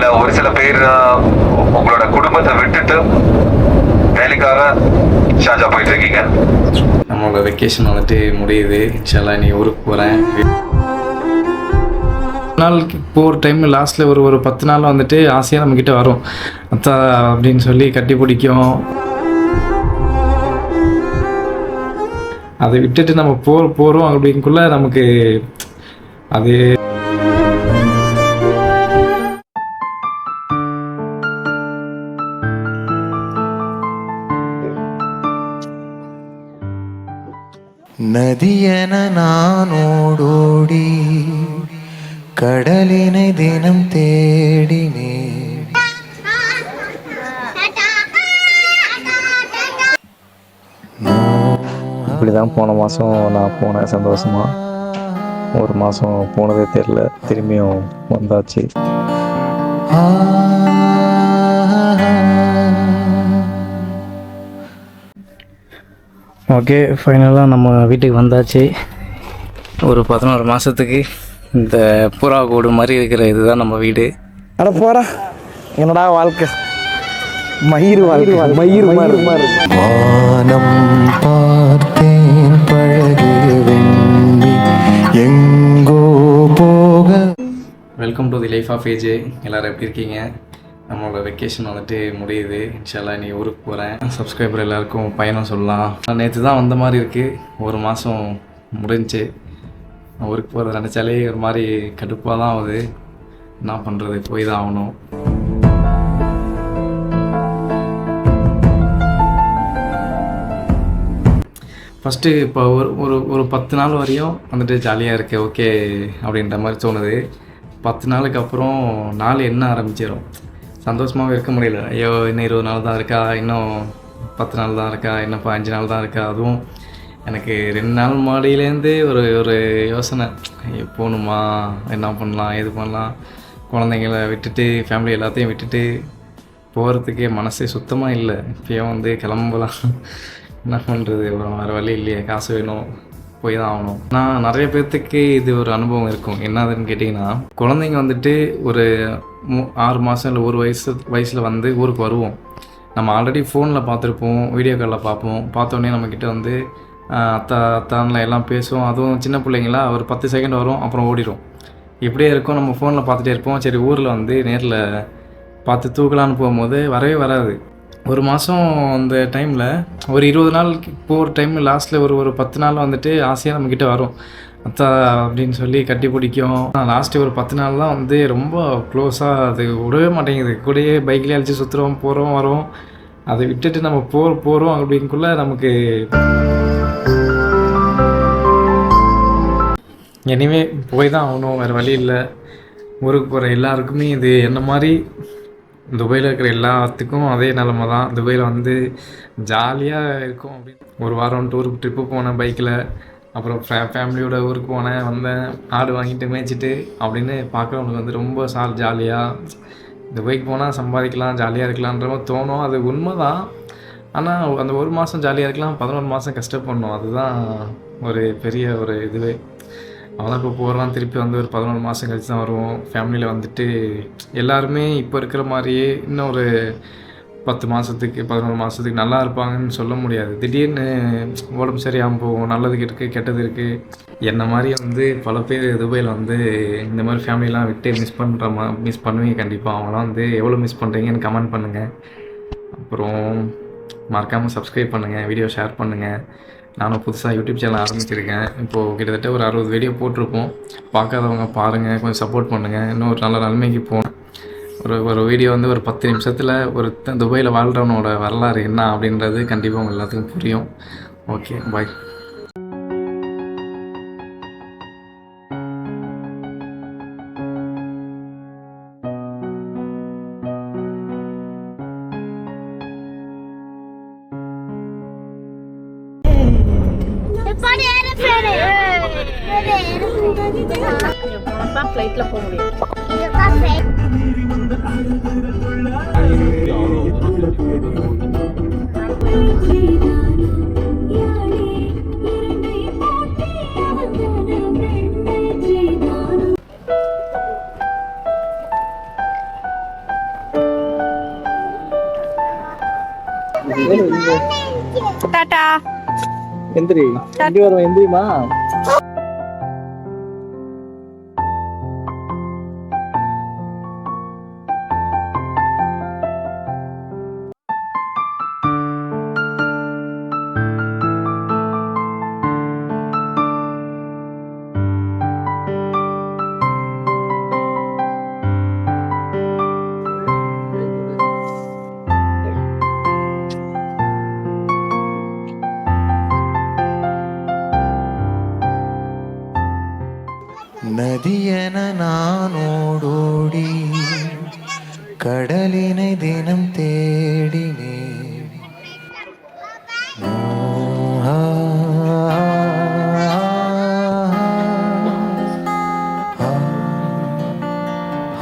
இதுல ஒரு சில பேர் உங்களோட குடும்பத்தை விட்டுட்டு வேலைக்காக ஷார்ஜா போயிட்டு இருக்கீங்க நம்மளோட வெக்கேஷன் வந்துட்டு முடியுது. இன்ஷால்லா நீ ஊருக்கு போகிறேன் நாளுக்கு போகிற டைம் லாஸ்ட்டில் ஒரு ஒரு பத்து நாள் வந்துட்டு ஆசையாக நம்மக்கிட்ட வரும். அத்தா அப்படின்னு சொல்லி கட்டி பிடிக்கும். அதை விட்டுட்டு நம்ம போ போகிறோம் அப்படிங்குள்ள நமக்கு அது நதியென நானோடோடி கடலினை தினம் தேடினேன். இப்படி தான் போன மாதம் நான் போனேன் சந்தோஷமாக ஒரு மாதம் போனதே தெரில திரும்பியும் வந்தாச்சு. ஆ ஓகே ஃபைனலாக நம்ம வீட்டுக்கு வந்தாச்சு. ஒரு பதினோரு மாதத்துக்கு இந்த புறா கூடு மாதிரி இருக்கிற இதுதான் நம்ம வீடு. அட போறா என்னடா வாழ்க்கை? மயிர் வாழ்க்கை. மயிர் மாதிரி. வானம் பார்த்தேன் பழகிய வெண்ணி எங்கோ போக welcome to the life of A J எல்லோரும் எப்படி இருக்கீங்க? நம்மளோட வெக்கேஷன் வந்துட்டு முடியுது. இன்ஷால்லா நீ ஊருக்கு போகிறேன் சப்ஸ்கிரைபர் எல்லாருக்கும் பயணம் சொல்லலாம். நேற்று தான் வந்த மாதிரி இருக்குது ஒரு மாதம் முடிஞ்சுச்சு ஊருக்கு போகிறத நினச்சாலே ஒரு மாதிரி கடுப்பாக தான் ஆகுது. என்ன பண்ணுறது போய் தான் ஆகணும். ஃபஸ்ட்டு இப்போ ஒரு ஒரு ஒரு பத்து நாள் வரையும் வந்துட்டு ஜாலியாக இருக்கு ஓகே அப்படின்ற மாதிரி தோணுது. பத்து நாளுக்கு அப்புறம் நாள் என்ன ஆரம்பிச்சிடும் சந்தோஷமாகவே இருக்க முடியல. ஐயோ இன்னும் இருபது நாள் தான் இருக்கா? இன்னும் பத்து நாள் தான் இருக்கா? இன்னும் பதினஞ்சு நாள் தான் இருக்கா? அதுவும் எனக்கு ரெண்டு நாள் மாடியிலேருந்து ஒரு ஒரு யோசனை. ஐயோ, போகணுமா? என்ன பண்ணலாம்? எது பண்ணலாம்? குழந்தைங்கள விட்டுட்டு ஃபேமிலி எல்லாத்தையும் விட்டுட்டு போகிறதுக்கே மனசே சுத்தமாக இல்லை. இப்பயும் வந்து கிளம்பலாம். என்ன பண்ணுறது வேறு வழி இல்லையே. காசு வேணும். போய் தான் ஆகணும். நான் நிறைய பேர்த்துக்கு இது ஒரு அனுபவம் இருக்கும். என்னதுன்னு கேட்டிங்கன்னா குழந்தைங்க வந்துட்டு ஒரு மூ ஆறு மாதம் இல்லை ஒரு வயசு வயசில் வந்து ஊருக்கு வருவோம். நம்ம ஆல்ரெடி ஃபோனில் பார்த்துருப்போம் வீடியோ காலில் பார்ப்போம். பார்த்தோன்னே நம்மக்கிட்ட வந்து அத்தா அத்தான்ல எல்லாம் பேசுவோம். அதுவும் சின்ன பிள்ளைங்களா ஒரு பத்து செகண்ட் வரும் அப்புறம் ஓடிடும் இப்படியே இருக்கும். நம்ம ஃபோனில் பார்த்துட்டே இருப்போம். சரி ஊரில் வந்து நேரில் பார்த்து தூக்கலான்னு போகும்போது வரவே வராது. ஒரு மாதம் அந்த டைமில் ஒரு இருபது நாள் போகிற டைம் லாஸ்ட்டில் ஒரு ஒரு பத்து நாள் வந்துட்டு ஆசையாக நம்மக்கிட்ட வரும். அத்தா அப்படின்னு சொல்லி கட்டி பிடிக்கும். லாஸ்ட்டு ஒரு பத்து நாள் தான் வந்து ரொம்ப க்ளோஸாக அது விடவே மாட்டேங்குது. கூடயே பைக்லேயே அழிச்சு சுற்றுறோம் போகிறோம் வரோம். அதை விட்டுட்டு நம்ம போ போகிறோம் அப்படிங்குள்ள நமக்கு இனிமே போய் தான் ஆகணும். வேறு வழி இல்லை. ஊருக்கு போகிற எல்லாருக்குமே இது என்ன மாதிரி துபாயில் இருக்கிற எல்லாத்துக்கும் அதே நிலமை தான். துபாயில் வந்து ஜாலியாக இருக்கும் அப்படின்னு. ஒரு வாரம் டூருக்கு ட்ரிப்பு போனேன் பைக்கில் அப்புறம் ஃபே ஃபேமிலியோட ஊருக்கு போனேன் வந்தேன். ஆடு வாங்கிட்டு மேய்ச்சிட்டு அப்படின்னு பார்க்குறவங்களுக்கு வந்து ரொம்ப சால் ஜாலியாக துபாய்க்கு போனால் சம்பாதிக்கலாம் ஜாலியாக இருக்கலான்ற மாதிரி தோணும். அது உண்மை தான் ஆனால் அந்த ஒரு மாதம் ஜாலியாக இருக்கலாம் பதினோரு மாதம் கஷ்டப்படணும். அதுதான் ஒரு பெரிய ஒரு இதுவே. அவன் இப்போ போகிறான் திருப்பி வந்து ஒரு பதினொன்று மாதம் கழிச்சு தான் வருவோம். ஃபேமிலியில் வந்துட்டு எல்லாருமே இப்போ இருக்கிற மாதிரியே இன்னும் ஒரு பத்து மாதத்துக்கு பதினோரு மாதத்துக்கு நல்லா இருப்பாங்கன்னு சொல்ல முடியாது. திடீர்னு உடம்பு சரியாமல் போகும் நல்லதுக்கு இருக்குது கெட்டது இருக்குது என்ன மாதிரி வந்து பல பேர் துபாயில் வந்து இந்த மாதிரி ஃபேமிலிலாம் விட்டு மிஸ் பண்ணுற மா மிஸ் பண்ணுவீங்க கண்டிப்பாக அவங்களாம் வந்து எவ்வளோ மிஸ் பண்ணுறீங்கன்னு கமெண்ட் பண்ணுங்கள் அப்புறம் மறக்காமல் சப்ஸ்கிரைப் பண்ணுங்கள் வீடியோ ஷேர் பண்ணுங்கள் நானும் புதுசாக யூடியூப் சேனல் ஆரம்பிச்சிருக்கேன். இப்போது கிட்டத்தட்ட ஒரு அறுபது வீடியோ போட்டிருப்போம். பார்க்காதவங்க பாருங்கள் கொஞ்சம் சப்போர்ட் பண்ணுங்கள் இன்னும் ஒரு நல்ல நன்மைக்கு போகணும். ஒரு ஒரு வீடியோ வந்து ஒரு பத்து நிமிஷத்தில் ஒரு துபாயில் வாழ்கிறவனோட வரலாறு என்ன அப்படின்றது கண்டிப்பாக உங்கள் எல்லாத்துக்கும் புரியும். ஓகே பாய் தான் ஃப்ளைட்டில் போக முடியும் டாடா எந்திரி. எந்திரி வரும் எந்திரிமா நதியன நானோடோடி கடலினை தினம் தேடினே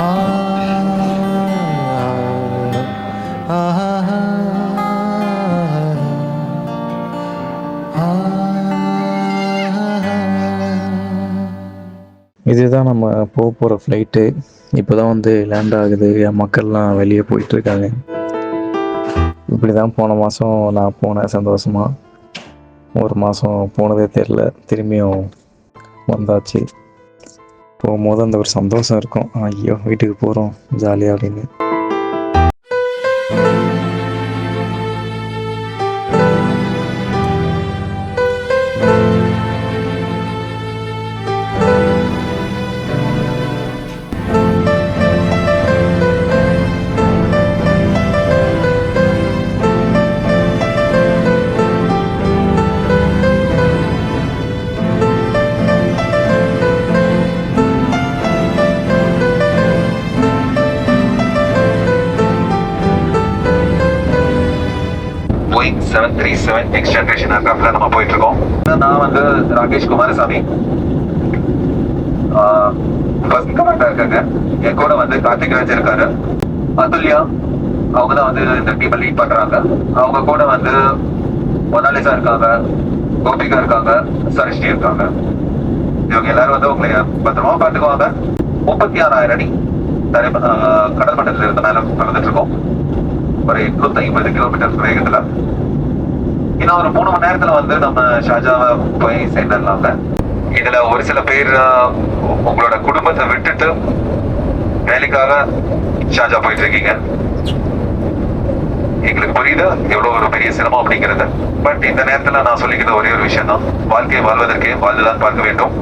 ஆ, இதுதான் நம்ம போக போகிற ஃப்ளைட்டு இப்போ தான் வந்து லேண்ட் ஆகுது. என் மக்கள்லாம் வெளியே போயிட்டுருக்காங்க. இப்படி தான் போன மாதம் நான் போனேன் சந்தோஷமாக ஒரு மாதம் போனதே தெரில திரும்பியும் வந்தாச்சு. போகும்போது அந்த ஒரு சந்தோஷம் இருக்கும். ஐயோ வீட்டுக்கு போகிறோம் ஜாலியாக அப்படின்னு. த்ரீ செவன் நெக்ஸ்ட் ஜென்ரேஷன் ஏர்கிராஃப்ட்ல நம்ம போயிட்டு இருக்கோம் நான் வந்து ராகேஷ் குமாரசாமி ஃபர்ஸ்ட் கமாண்டா இருக்காங்க என் கூட வந்து கார்த்திக் ராஜ் இருக்காரு அதுல்யா அவங்க தான் வந்து இந்த டீமை லீட் பண்றாங்க அவங்க கூட வந்து மொனாலிசா இருக்காங்க கோபிகா இருக்காங்க சரஷ்டி இருக்காங்க இவங்க எல்லாரும் வந்து உங்களை பத்திரமா பார்த்துக்குவாங்க முப்பத்தி ஆறாயிரம் அடி தரை கடல் மட்டத்தில் இருந்து மேல நடந்துட்டு இருக்கோம் ஒரு எட்நூத்தி ஐம்பது கிலோமீட்டர் வேகத்துல இன்னும் ஒரு மூணு மணி நேரத்துல வந்து நம்ம ஷாஜாவை போய் சேர்ந்துடலாம்ல. இதுல ஒரு சில பேர் உங்களோட குடும்பத்தை விட்டுட்டு வேலைக்காக ஷாஜா போயிட்டு இருக்கீங்க. எங்களுக்கு புரியுது? எவ்வளவு ஒரு பெரிய சிரமம் அப்படிங்கிறது. பட் இந்த நேரத்துல நான் சொல்லிக்கிற ஒரே ஒரு விஷயம் தான் வாழ்க்கையை வாழ்வதற்கு வாழ்ந்துதான் பார்க்க வேண்டும்.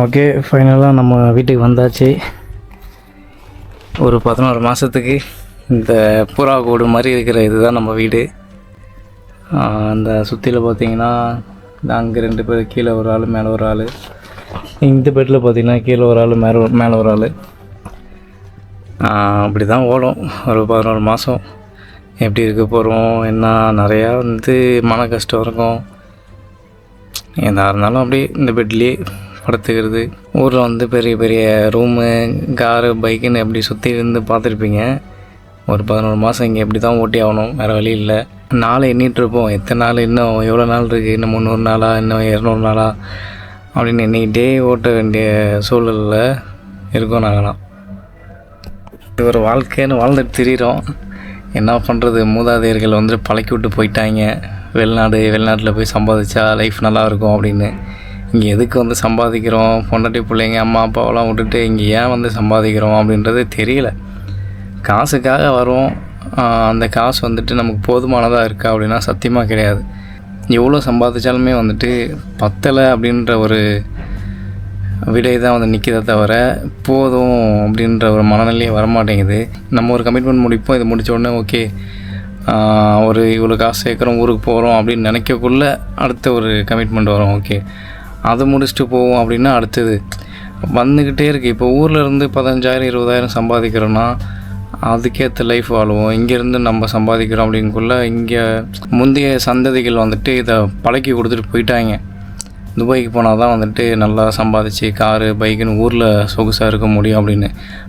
ஓகே ஃபைனலாக நம்ம வீட்டுக்கு வந்தாச்சு. ஒரு பதினோரு மாதத்துக்கு இந்த புறா கூடு மாதிரி இருக்கிற இதுதான் நம்ம வீடு. அந்த சுற்றியில் பார்த்தீங்கன்னா அங்கே ரெண்டு பேர் கீழே ஒரு ஆள் மேலே ஒரு ஆள். இந்த பெட்டில் பார்த்தீங்கன்னா கீழே ஒரு ஆள் மேலே மேலே ஒரு ஆள். அப்படி தான் ஓடும். ஒரு பதினோரு மாதம் எப்படி இருக்க போகிறோம் என்ன நிறையா வந்து மன கஷ்டம் இருக்கும். எதாக இருந்தாலும் அப்படியே இந்த பெட்லேயே படுத்துக்கிறது ஊரில் வந்து பெரிய பெரிய ரூமு காரு பைக்குன்னு எப்படி சுற்றி இருந்து பார்த்துருப்பீங்க. ஒரு பதினோரு மாதம் இங்கே எப்படி தான் ஓட்டி ஆகணும் வேறு வழி இல்லை. நாளை எண்ணிகிட்ருப்போம் எத்தனை நாள் இன்னும் எவ்வளோ நாள் இருக்குது இன்னும் முந்நூறு நாளா? இன்னும் இரநூறு நாளா? அப்படின்னு எண்ணிக்கிட்டே ஓட்ட வேண்டிய சூழலில் இருக்கோம் நாங்களாம் இது ஒரு வாழ்க்கைன்னு வாழ்ந்துட்டு திரியிறோம். என்ன பண்ணுறது மூதாதையர்கள் வந்து பழக்கி விட்டு போயிட்டாங்க. வெளிநாடு வெளிநாட்டில் போய் சம்பாதிச்சா லைஃப் நல்லா இருக்கும் அப்படின்னு. இங்கே எதுக்கு வந்து சம்பாதிக்கிறோம்? பொண்டாட்டி பிள்ளைங்க அம்மா அப்பாவெல்லாம் விட்டுட்டு இங்கே ஏன் வந்து சம்பாதிக்கிறோம் அப்படின்றது தெரியல. காசுக்காக வரும். அந்த காசு வந்துட்டு நமக்கு போதுமானதாக இருக்கா அப்படின்னா சத்தியமாக கிடையாது. எவ்வளோ சம்பாதிச்சாலுமே வந்துட்டு பத்தலை அப்படின்ற ஒரு விடை தான் வந்து நிற்கிறத தவிர போதும் அப்படின்ற ஒரு மனநிலையே வரமாட்டேங்குது. நம்ம ஒரு கமிட்மெண்ட் முடிப்போம். இது முடித்த உடனே ஓகே ஒரு இவ்வளோ காசு சேர்க்குறோம் ஊருக்கு போகிறோம் அப்படின்னு நினைக்கக்குள்ளே அடுத்த ஒரு கமிட்மெண்ட் வரும். ஓகே. அதை முடிச்சுட்டு போவோம் அப்படின்னா அடுத்தது. வந்துக்கிட்டே இருக்குது இப்போ ஊரில் இருந்து பதினஞ்சாயிரம் இருபதாயிரம் சம்பாதிக்கிறோன்னா அதுக்கேற்ற லைஃப் வாழுவோம். இங்கேருந்து நம்ம சம்பாதிக்கிறோம் அப்படிங்குள்ள இங்கே முந்தைய சந்ததிகள் வந்துட்டு இதை பழக்கி கொடுத்துட்டு போயிட்டாங்க. துபாய்க்கு போனால் தான் வந்துட்டு நல்லா சம்பாதிச்சு காரு பைக்குன்னு ஊரில் சொகுசாக இருக்க முடியும் அப்படின்னு.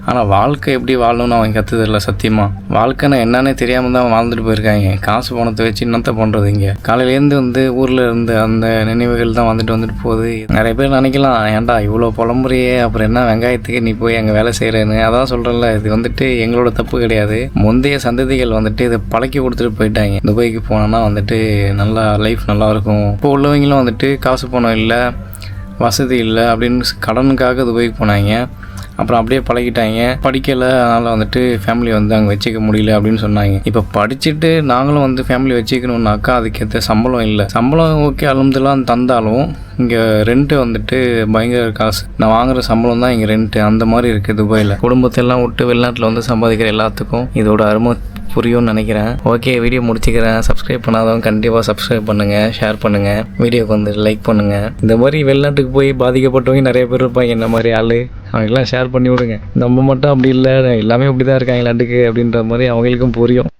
ஆனால் வாழ்க்கை எப்படி வாழணும்னு அவன் கற்றுதில்ல சத்தியமாக வாழ்க்கைன்னா என்னன்னே தெரியாமல் தான் வாழ்ந்துட்டு போயிருக்காங்க. காசு பணத்தை வச்சு என்னத்தை பண்ணுறது இங்கே? காலையிலேருந்து வந்து ஊரில் இருந்து அந்த நினைவுகள் தான் வந்துட்டு வந்துட்டு போகுது. நிறைய பேர் நினைக்கலாம் ஏன்டா இவ்வளோ புலம்புறையே அப்புறம் என்ன வெங்காயத்துக்கு நீ போய் அங்கே வேலை செய்கிறேன்னு அதான் சொல்கிறேன்ல இது வந்துட்டு எங்களோட தப்பு கிடையாது. முந்தைய சந்ததிகள் வந்துட்டு இதை பழக்கி கொடுத்துட்டு போயிட்டாங்க. துபாய்க்கு போனோன்னா வந்துட்டு நல்லா லைஃப் நல்லா இருக்கும். இப்போ உள்ளவங்களும் வந்துட்டு காசு பணம் இல்லை வசதி இல்லை அப்படின்னு கடனுக்காக துபாய்க்கு போனாங்க. அப்புறம் அப்படியே பழகிட்டாங்க. படிக்கலை அதனால் வந்துட்டு ஃபேமிலி வந்து அங்கே வச்சுக்க முடியல அப்படின்னு சொன்னாங்க. இப்போ படிச்சுட்டு நாங்களும் வந்து ஃபேமிலி வச்சுக்கணுன்னாக்கா அதுக்கேற்ற சம்பளம் இல்லை. சம்பளம் ஓகே அலமதுலாம் தந்தாலும் இங்கே ரெண்ட்டு வந்துட்டு பயங்கர காசு. நான் வாங்குற சம்பளம் தான் இங்கே ரெண்ட்டு அந்த மாதிரி இருக்குது துபாயில். குடும்பத்தெல்லாம் விட்டு வெளிநாட்டில் வந்து சம்பாதிக்கிற எல்லாத்துக்கும் இதோட அருமை புரியும்னு நினைக்கிறேன். ஓகே வீடியோ முடிச்சுக்கிறேன். சப்ஸ்கிரைப் பண்ணாதவங்க கண்டிப்பாக சப்ஸ்கிரைப் பண்ணுங்கள் ஷேர் பண்ணுங்கள் வீடியோக்கு வந்து லைக் பண்ணுங்கள் இந்த மாதிரி வெளிநாட்டுக்கு போய் பாதிக்கப்பட்டவங்க நிறைய பேர் இருப்பாங்க. என்ன மாதிரி ஆள்? அவங்களுக்குலாம் ஷேர் பண்ணி விடுங்க. நம்ம மட்டும் அப்படி இல்லை. எல்லாமே இப்படி தான் இருக்காங்களாட்டுக்கு அப்படின்ற மாதிரி அவங்களுக்கும் புரியும்.